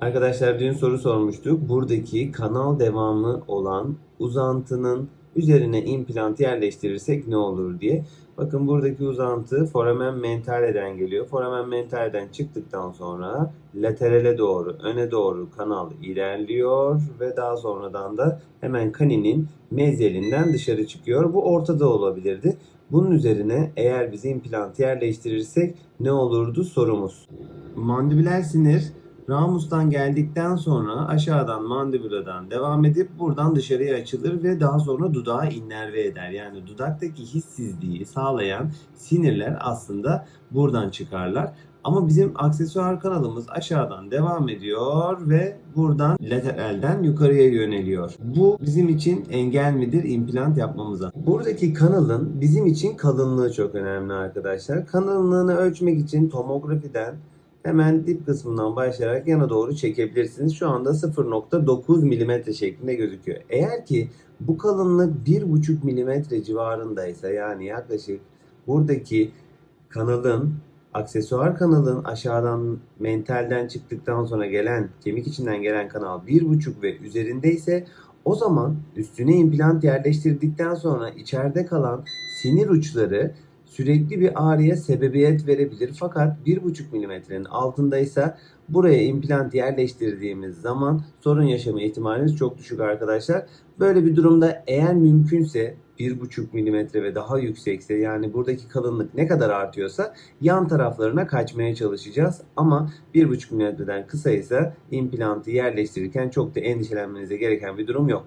Arkadaşlar dün soru sormuştuk. Buradaki kanal devamı olan uzantının üzerine implant yerleştirirsek ne olur diye. Bakın buradaki uzantı foramen mentaleden geliyor. Foramen mentaleden çıktıktan sonra laterale doğru, öne doğru kanal ilerliyor ve daha sonradan da hemen kaninin mezelinden dışarı çıkıyor. Bu ortada olabilirdi. Bunun üzerine eğer biz implant yerleştirirsek ne olurdu sorumuz. Mandibüler sinir ramustan geldikten sonra aşağıdan mandibuladan devam edip buradan dışarıya açılır ve daha sonra dudağa innerve eder. Yani dudaktaki hissizliği sağlayan sinirler aslında buradan çıkarlar. Ama bizim aksesuar kanalımız aşağıdan devam ediyor ve buradan lateralden yukarıya yöneliyor. Bu bizim için engel midir implant yapmamıza? Buradaki kanalın bizim için kalınlığı çok önemli arkadaşlar. Kalınlığını ölçmek için tomografiden hemen dip kısmından başlayarak yana doğru çekebilirsiniz. Şu anda 0.9 mm şeklinde gözüküyor. Eğer ki bu kalınlık 1.5 mm civarındaysa yani yaklaşık buradaki kanalın aksesuar kanalın aşağıdan mentalden çıktıktan sonra gelen kemik içinden gelen kanal 1.5 ve üzerindeyse o zaman üstüne implant yerleştirdikten sonra içeride kalan sinir uçları sürekli bir ağrıya sebebiyet verebilir. Fakat 1.5 milimetrenin altındaysa buraya implant yerleştirdiğimiz zaman sorun yaşama ihtimaliniz çok düşük arkadaşlar. Böyle bir durumda eğer mümkünse 1.5 milimetre ve daha yüksekse yani buradaki kalınlık ne kadar artıyorsa yan taraflarına kaçmaya çalışacağız. Ama 1.5 milimetreden kısaysa implantı yerleştirirken çok da endişelenmenize gereken bir durum yok.